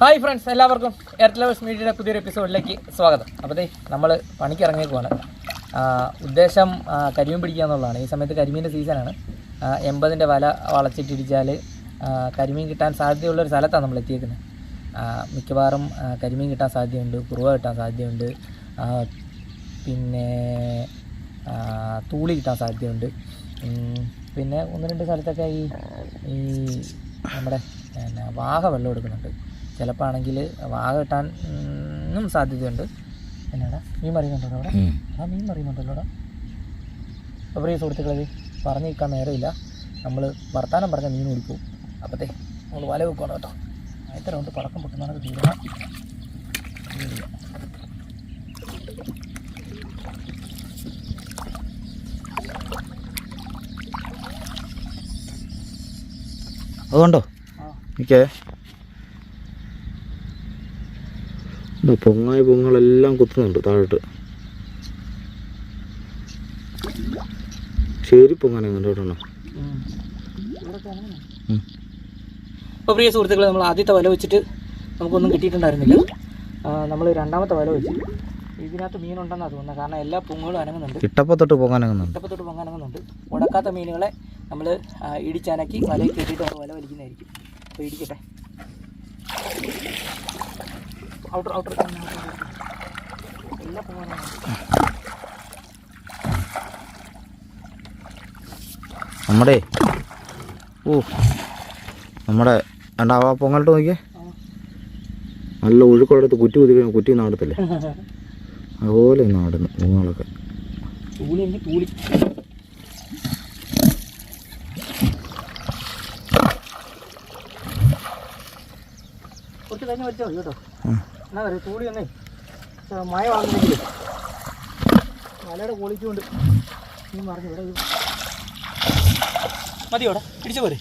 Hi friends എല്ലാവർക്കും Airtel lovers മീഡിയയുടെ പുതിയൊരു എപ്പിസോഡിലേക്ക് സ്വാഗതം. അപ്പോൾ നമ്മൾ പണിക്ക് ഇറങ്ങിയേക്കുവാണ് ഉദ്ദേശം കരിമീൻ പിടിക്കുക എന്നുള്ളതാണ്. ഈ സമയത്ത് കരിമീന്റെ സീസണാണ് എൺപതിന്റെ വല വളച്ചിട്ടിടിച്ചാൽ കരിമീൻ കിട്ടാൻ സാധ്യതയുള്ളൊരു സ്ഥലത്താണ് നമ്മൾ എത്തിയേക്കുന്നത്. മിക്കവാറും കരിമീൻ കിട്ടാൻ സാധ്യതയുണ്ട് കുറുവ കിട്ടാൻ സാധ്യതയുണ്ട് പിന്നെ തൂളി കിട്ടാൻ സാധ്യതയുണ്ട്. പിന്നെ ഒന്ന് രണ്ട് സ്ഥലത്തൊക്കെ ഈ ഈ നമ്മുടെ പിന്നെ വാഹ വെള്ളം എടുക്കുന്നുണ്ട്. ചിലപ്പോൾ ആണെങ്കിൽ വാഹ കിട്ടാൻ ഉം, സാധ്യതയുണ്ട്. എന്നാടാ മീൻ മറിയുന്നുണ്ടോ അവിടെ? ആ മീൻ മറിയുന്നുണ്ടല്ലോടാ അപ്പോൾ പ്രിയ സുഹൃത്തുക്കളത് പറഞ്ഞു നിൽക്കാൻ നേരമില്ല. നമ്മൾ വർത്താനം പറഞ്ഞ മീൻ കൊടുക്കും അപ്പത്തേ നമ്മൾ വല വെക്കണം കേട്ടോ. ആദ്യത്തെ റൗണ്ട് പടക്കം പൊട്ടുന്നതാണ് തീരുമാനം. അതുകൊണ്ടോ? ആ എനിക്കേ ഇത് പൊങ്ങായ പൊങ്ങളെല്ലാം കുത്തുന്നുണ്ട് താഴോട്ട്. ശരി പൊങ്ങാനെ കേട്ടോ അപ്പോൾ പ്രിയ സുഹൃത്തുക്കളെ നമ്മൾ ആദ്യത്തെ വല വെച്ചിട്ട് നമുക്കൊന്നും കിട്ടിയിട്ടുണ്ടായിരുന്നില്ല. നമ്മൾ രണ്ടാമത്തെ വല വെച്ച് ഇതിനകത്ത് മീനുണ്ടെന്നാണ് തോന്നുന്നത്. കാരണം എല്ലാ പൊങ്ങുകളും അനങ്ങുന്നുണ്ട്. ഇട്ടപ്പത്തൊട്ട് പൊങ്ങാനങ്ങുന്നുണ്ട് ഇട്ടപ്പത്തൊട്ട് പൊങ്ങാനങ്ങുന്നുണ്ട് ഉടക്കാത്ത മീനുകളെ നമ്മൾ ഇടിച്ചാനക്കി വലയിൽ കെട്ടിയിട്ട് നമ്മൾ വല വലിക്കുന്നതായിരിക്കും. അപ്പോൾ ഇടിക്കട്ടെ. ഔട്ടർ ഔട്ടർ എല്ലാം നമ്മുടെ ഓ നമ്മുടെ രണ്ടാവാ പൊങ്ങലിട്ട് നോക്കിയേ. നല്ല ഒഴുക്കുള്ളടത്ത് കുറ്റി കുത്തി കഴിഞ്ഞാൽ കുറ്റി നാടത്തില്ലേ? അതുപോലെ നാടുന്നു പൊങ്ങളൊക്കെ കുറച്ച് കഴിഞ്ഞ് വെച്ചോ കേട്ടോ. എന്നാ പറയുക തൂളി ഒന്നേ മഴ വാങ്ങുന്നെങ്കിൽ മലയുടെ ക്വാളിറ്റി കൊണ്ട് നീ പറഞ്ഞു ഇവിടെ മതിയോടാ ഇടിച്ച പോരെ?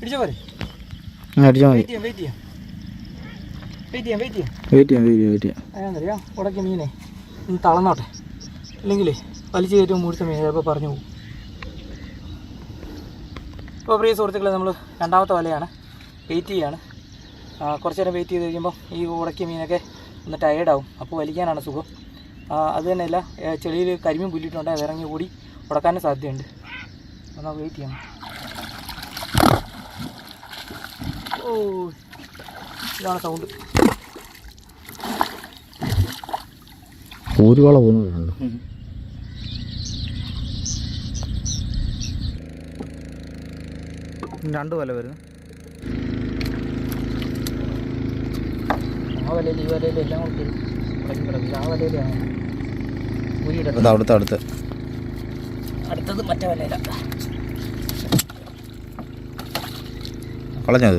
ഇടിച്ച പോരെ? വെയിറ്റ് ചെയ്യാം വെയിറ്റ് ചെയ്യാം. വെയിറ്റ് ചെയ്യാം വെയിറ്റ് ചെയ്യാം. വെയിറ്റ് ചെയ്യാം വെയിറ്റ് ചെയ്യാം വെയിറ്റ് ചെയ്യാം. അതെന്തറിയാം ഉടക്കിയ മീനെ നീ തളർന്നോട്ടെ. ഇല്ലെങ്കിലേ വലിച്ചു കയറ്റുമ്പോൾ മൂടിച്ച മീൻ ചിലപ്പോൾ പറഞ്ഞു പോകും. ഇപ്പോൾ പ്രിയ സുഹൃത്തുക്കളെ നമ്മൾ രണ്ടാമത്തെ വലയാണ്. വെയിറ്റ് ചെയ്യാണ്. കുറച്ച് നേരം വെയിറ്റ് ചെയ്ത് കഴിയുമ്പോൾ ഈ ഉടക്കിയ മീനൊക്കെ ഒന്ന് ടയേർഡാവും അപ്പോൾ വലിക്കാനാണ് സുഖം. അത് തന്നെയല്ല ചെളിയിൽ കരിമീൻ പുല്ലിട്ടുണ്ടെങ്കിൽ അത് ഇറങ്ങി കൂടി ഉടക്കാനും സാധ്യതയുണ്ട്. എന്നാൽ വെയിറ്റ് ചെയ്യണം. ഓ ഇതാണ് സൗണ്ട് ഊരുവള പോകുന്നുണ്ടോ രണ്ട് വല വരുന്നു. ആ വലയിൽ ഈ വലയിൽ എല്ലാം കൂടി കിടക്കും കിടക്കില്ല ആ വലയിലാണ് ഊരിയിടത് അത് അവിടുത്തെ അടുത്ത്. അടുത്തത് മറ്റേ വലയിലാണ് കളഞ്ഞത്?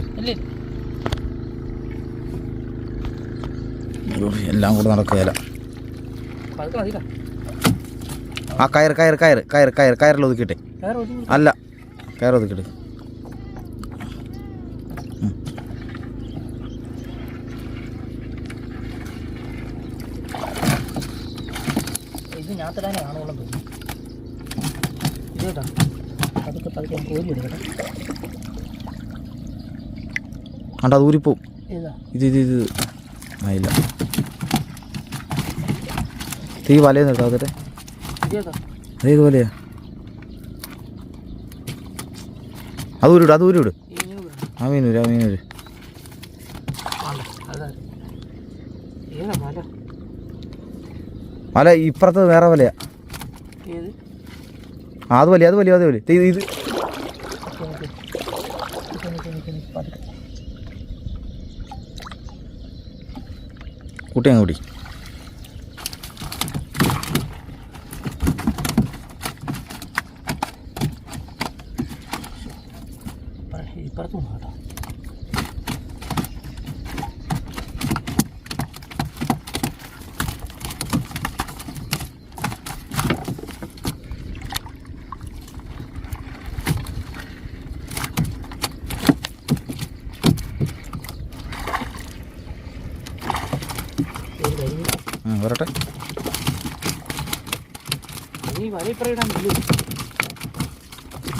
എല്ലാം കൂടെ നടക്കുകയല്ല ആ കയർ കയർ കയർ കയർ കയർ കയറിൽ ഒതുക്കിട്ടെ അല്ല കയർ ഒതുക്കിട്ട് തന്നെ ആണോളം തോന്നുന്നു. ഇത് കേട്ടോ. പതുക്കെ പതുക്കെ ഞാൻ കോരി എടുക്കട്ടെ. കണ്ട അത് ഊരിപ്പോവും. ഇത്. ഇത് ഇത് ആ ഇല്ല. തീ വലയിൽ നിർത്താം അതിട്ട് അതേ ഇതുപോലെയാ അത് ഊരിവിട് അത് ഊരിവിട് ആ മീനൂര് ആ മീനൂര് അതാ. ഏതാ മല വല ഇപ്പുറത്ത് വേറെ വലയാ. അത് വലിയ അത് വലിയ അത് വലിയ. ഇത് ഇത്. കൂട്ടി അങ്ങ് കൂടി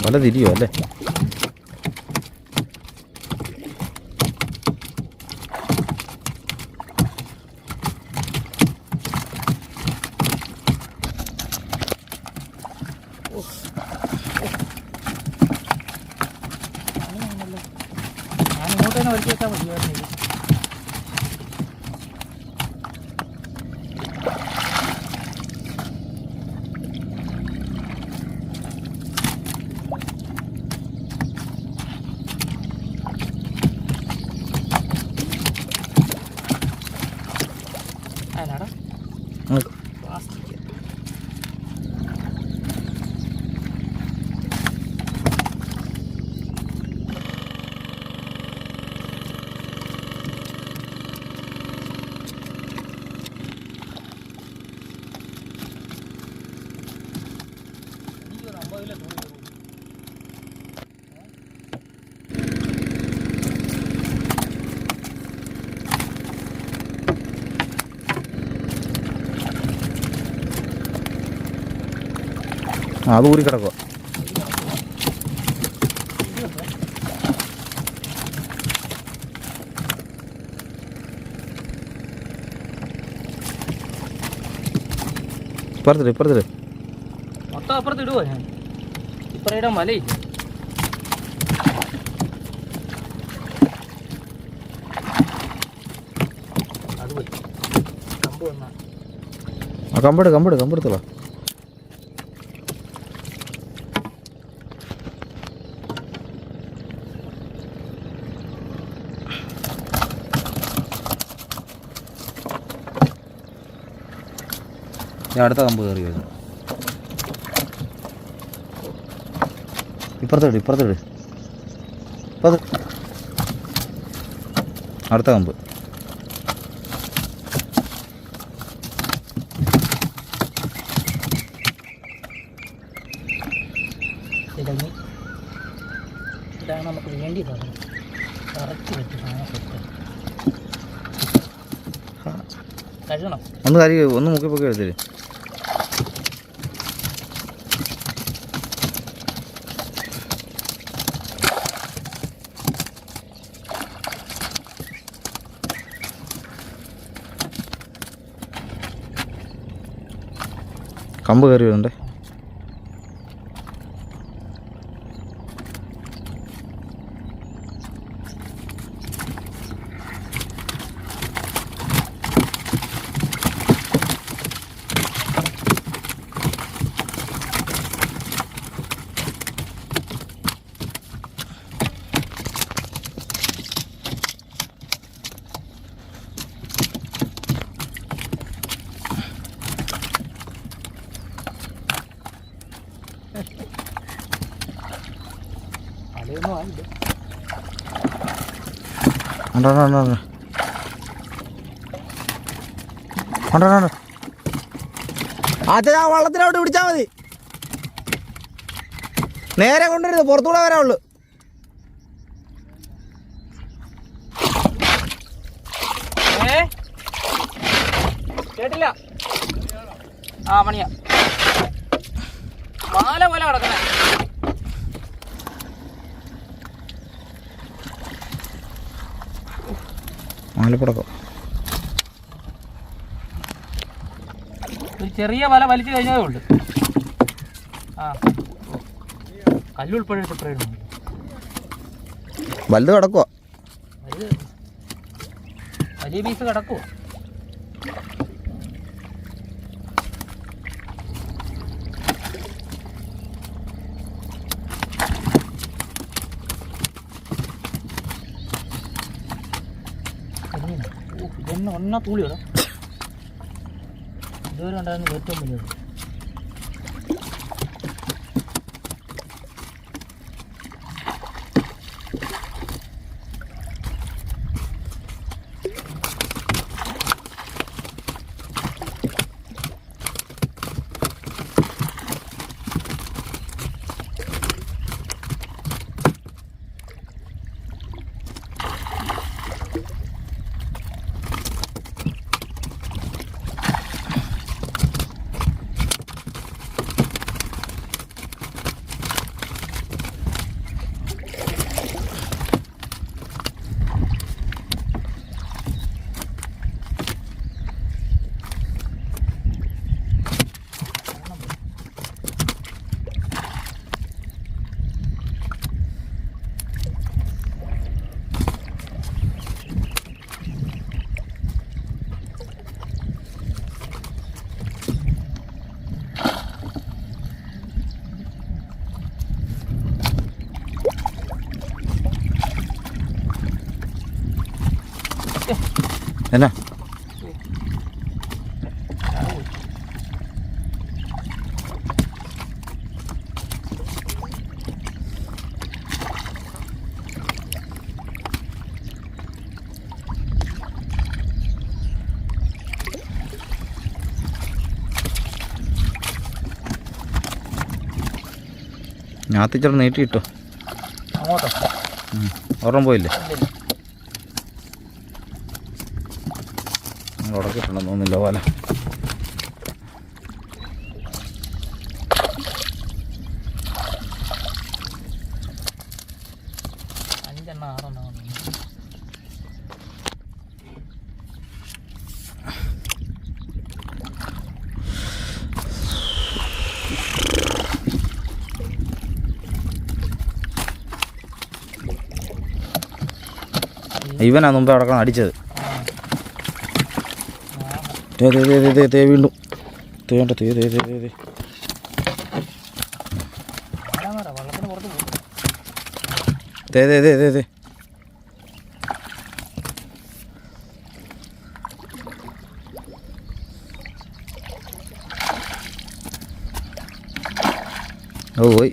വല തിരിയോ അല്ലേ? അങ്ങോട്ട് തന്നെ വലിച്ചേക്കാൻ മതിയായിരുന്നു അത് ഊരി കിടക്കുക ഇപ്പുറത്തിട്ട് ഇപ്പുറത്തിട്ട് മൊത്തം അപ്പുറത്ത് ഇടുവോ ഞാൻ? ഇപ്പറയുടെ മലയില്ല? കമ്പെട് കമ്പെട് കമ്പെടുത്തോളാം ഞാൻ അടുത്ത കമ്പ് കയറി വരുന്നു. ഇപ്പുറത്തോട്ട് ഇപ്പുറത്തോട്ട് ഇപ്പത് അടുത്ത കമ്പ്. ഇതാണ് നമുക്ക് കറക്റ്റ് പറ്റി കഴുകണം. ഒന്ന് കരി ഒന്ന് മുക്കി പൊക്കി കമ്പ് കയറി വരുന്നുണ്ടേ അച്ഛൻ ആ വള്ളത്തിലോട്ട് പിടിച്ചാൽ മതി നേരെ കൊണ്ടുവരുന്നത് പുറത്തുകൂടെ വരാവുള്ളൂ കേട്ടില്ല. ആ മണിയാ. മാല പോലെ കിടക്കണേ. മാലപ്പടക്കം ഒരു ചെറിയ വല വലിച്ചു കഴിഞ്ഞതേ ഉള്ളു. ആ. കല്ലുൾപ്പെടെ വലുത് കിടക്കുക വലിയ പീസ് കിടക്കുവോ. ഇതൊന്നും ഒന്നാ തൂളിയോടാ ഇതുവരെ ഉണ്ടായിരുന്ന ഏറ്റവും വലിയത് എന്നാ? ഞാത്തിച്ചിട്ട് നീട്ടിയിട്ടോ അങ്ങോട്ടോ. ഒരെണ്ണം പോയില്ലേ? നിങ്ങൾ ഉടക്കിട്ടുണ്ടെന്ന് തോന്നുന്നില്ല പോലെ. ഇവനാ മുമ്പ് അവിടെ കിടന്ന് അടിച്ചത്. തേ തേ തേ, തേ തേ വീണ്ടും തേണ്ട തേ തേ തേ തേ തേ തേ തേ തേ തേ തേ ഓ പോയി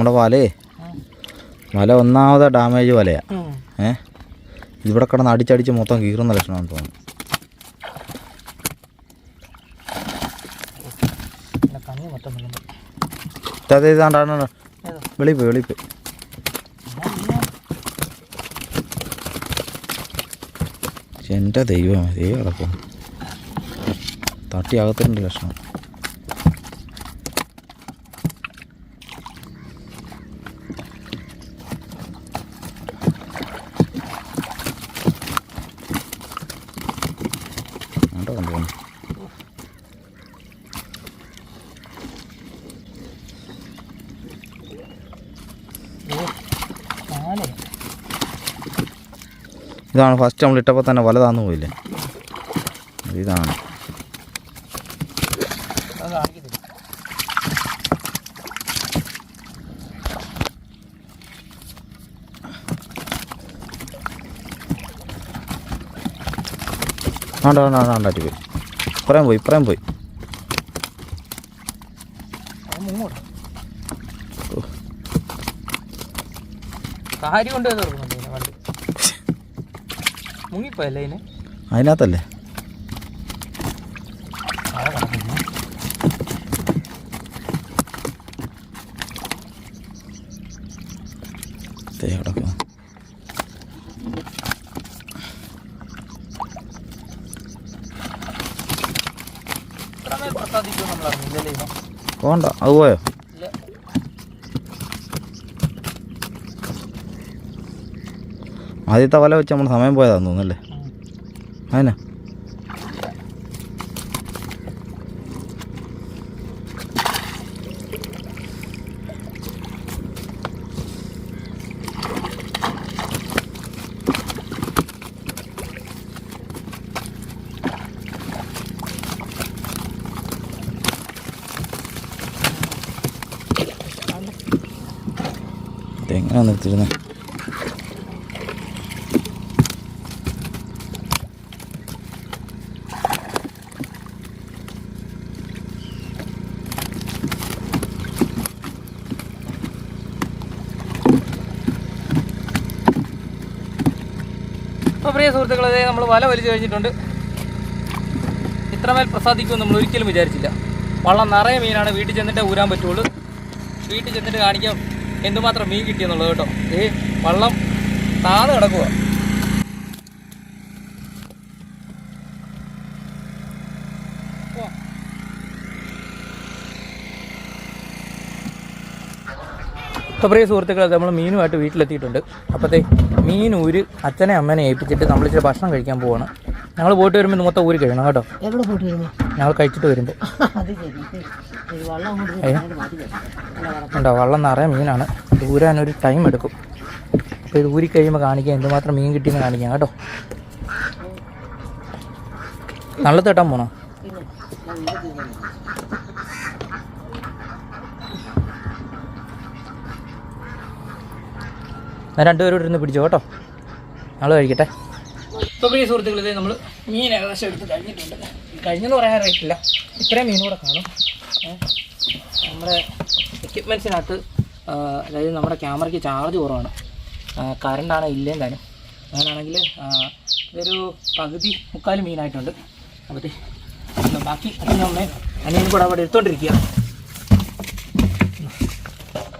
നമ്മുടെ വലേ. വല ഒന്നാമത് ഡാമേജ് വലയാ. ഏ? ഇവിടെ കിടന്ന് അടിച്ചടിച്ച് മൊത്തം കീറുന്ന ലക്ഷണമാണ് തോന്നുന്നു. വെളിപ്പ്. അതെ ഇതാണ്ടാണ് ഇല്ല. പക്ഷെ എന്റെ ദൈവം ദൈവം കിടക്കും തട്ടി അകത്തിന്റെ ലക്ഷണം അങ്ങോട്ട് കൊണ്ടുപോകുന്നു ഏ, നാല്. ഇതാണ് ഫസ്റ്റ് നമ്മൾ ഇട്ടപ്പോൾ തന്നെ വലതാന്ന് പോയില്ലേ ഇതാണ്. വേണ്ട വേണ്ട വേണ്ട വേണ്ടാറ്റി പോയി ഇപ്പറേം പോയി ഇപ്പറേം പോയി. കാര്യം കൊണ്ട് തീർക്കുന്നുണ്ട് ഇതിനെ വണ്ടി മുങ്ങിപ്പോയല്ലേ ഇതിന് അതിനകത്തല്ലേ? അവിടെ കിടക്കുന്നു ദേ കിടക്കുന്നു ഇത്രമേൽ പ്രസാദിക്കും നമ്മൾ അറിഞ്ഞില്ലല്ലേ ഇതിനെ പോകണ്ട അത് പോയോ ഇല്ല ആദ്യത്തെ വല വെച്ച് നമ്മൾ സമയം പോയതാന്ന് തോന്നുന്നല്ലേ. അതിനാ ഇതെങ്ങനെയാ നിർത്തിയിരുന്നത് അപ്പോൾ പ്രിയ സുഹൃത്തുക്കളെ നമ്മൾ വല വലിച്ചു കഴിഞ്ഞിട്ടുണ്ട്. ഇത്രമേൽ പ്രസാദിക്കുമെന്ന് നമ്മൾ ഒരിക്കലും വിചാരിച്ചില്ല. വള്ളം നിറയെ മീനാണ് വീട്ടിൽ ചെന്നിട്ട് ഊരാൻ പറ്റുള്ളൂ. വീട്ടിൽ ചെന്നിട്ട് കാണിക്കാം എന്തുമാത്രം മീൻ കിട്ടിയെന്നുള്ളത് കേട്ടോ. ഏ വള്ളം താന്ന് കിടക്കുക അപ്പോൾ പ്രിയ സുഹൃത്തുക്കളെ നമ്മൾ മീനുമായിട്ട് വീട്ടിലെത്തിയിട്ടുണ്ട്. അപ്പോഴത്തെ മീൻ ഊര് അച്ഛനെ അമ്മനെ ഏൽപ്പിച്ചിട്ട് നമ്മൾ ഇച്ചിരി ഭക്ഷണം കഴിക്കാൻ പോവാണ്. ഞങ്ങൾ പോയിട്ട് വരുമ്പോൾ മൊത്തം ഊരി കഴിയണം കേട്ടോ. ഞങ്ങൾ കഴിച്ചിട്ട് വരുമ്പോൾ ഉണ്ടോ വള്ളം നിറയെ മീനാണ്. ഇത് ഊരാനൊരു ടൈം എടുക്കും. അപ്പോൾ ഇത് ഊരി കഴിയുമ്പോൾ കാണിക്കാം എന്തുമാത്രം മീൻ കിട്ടിയെന്ന് കാണിക്കാം കേട്ടോ. നല്ല തേട്ടാൻ പോണോ? ഞാൻ രണ്ടുപേരും ഇരുന്ന് പിടിച്ചോ കേട്ടോ. ഞങ്ങൾ കഴിക്കട്ടെ. ഇപ്പോൾ പ്രിയ നമ്മൾ മീൻ ഏകദേശം എടുത്ത് കഴിഞ്ഞിട്ടുണ്ട്. കഴിഞ്ഞെന്ന് പറയാനായിട്ടില്ല ഇത്രയും മീൻ കൂടെ കാണും. നമ്മുടെ എക്യുപ്മെൻസിനകത്ത് അതായത് നമ്മുടെ ക്യാമറയ്ക്ക് ചാർജ് കുറവാണ്. കറണ്ടാണ് ഇല്ലേ താനും അങ്ങനെയാണെങ്കിൽ ഇതൊരു പകുതി മുക്കാൽ മീനായിട്ടുണ്ട്. അപ്പോഴത്തെ ബാക്കി അച്ഛനും അമ്മയും അനിയനും കൂടെ അവിടെ എടുത്തോണ്ടിരിക്കുക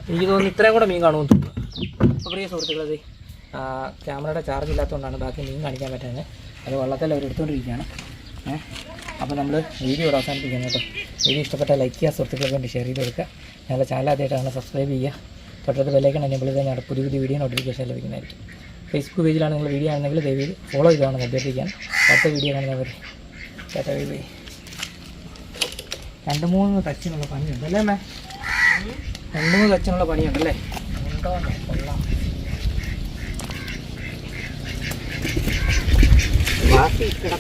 എനിക്ക് തോന്നുന്നു ഇത്രയും കൂടെ മീൻ കാണുമെന്ന് തോന്നുന്നു. അപ്പോൾ പ്രിയ സുഹൃത്തുക്കളത് ക്യാമറയുടെ ചാർജ് ഇല്ലാത്തതുകൊണ്ടാണ് ബാക്കി മീൻ കാണിക്കാൻ പറ്റുന്നത് അത് വള്ളത്തിൽ അവർ എടുത്തുകൊണ്ടിരിക്കുകയാണ് ഏഹ് അപ്പോൾ നമ്മൾ വീഡിയോ ഇവിടെ അവസാനിപ്പിക്കാം കേട്ടോ. വീഡിയോ ഇഷ്ടപ്പെട്ട ലൈക്ക് ചെയ്യുക സുഹൃത്തുക്കൾക്ക് വേണ്ടി ഷെയർ ചെയ്ത് കൊടുക്കുക. ഞങ്ങളുടെ ചാനൽ ആദ്യമായിട്ടാണ് സബ്സ്ക്രൈബ് ചെയ്യുക. തൊട്ടടുത്ത് ബെല്ലൈക്കൺ എനേബിൾ ഞങ്ങളുടെ പുതിയ പുതിയ വീഡിയോ നോട്ടിഫിക്കേഷൻ ലഭിക്കുന്നതായിരിക്കും. ഫേസ്ബുക്ക് പേജിലാണ് നിങ്ങൾ വീഡിയോ ആണെങ്കിൽ ദയവ് ഫോളോ ചെയ്താണെന്ന് അഭ്യർത്ഥിക്കാൻ അടുത്ത വീഡിയോ കാണുന്നവർ ചേട്ടാ ബൈ രണ്ട് മൂന്ന് ടച്ചിനുള്ള പണിയുണ്ട് അല്ലേ മേ രണ്ട് മൂന്ന് ടച്ചിനുള്ള പണിയുണ്ടല്ലേ? ഉണ്ടോ കൊള്ളാം. ఇక్కడ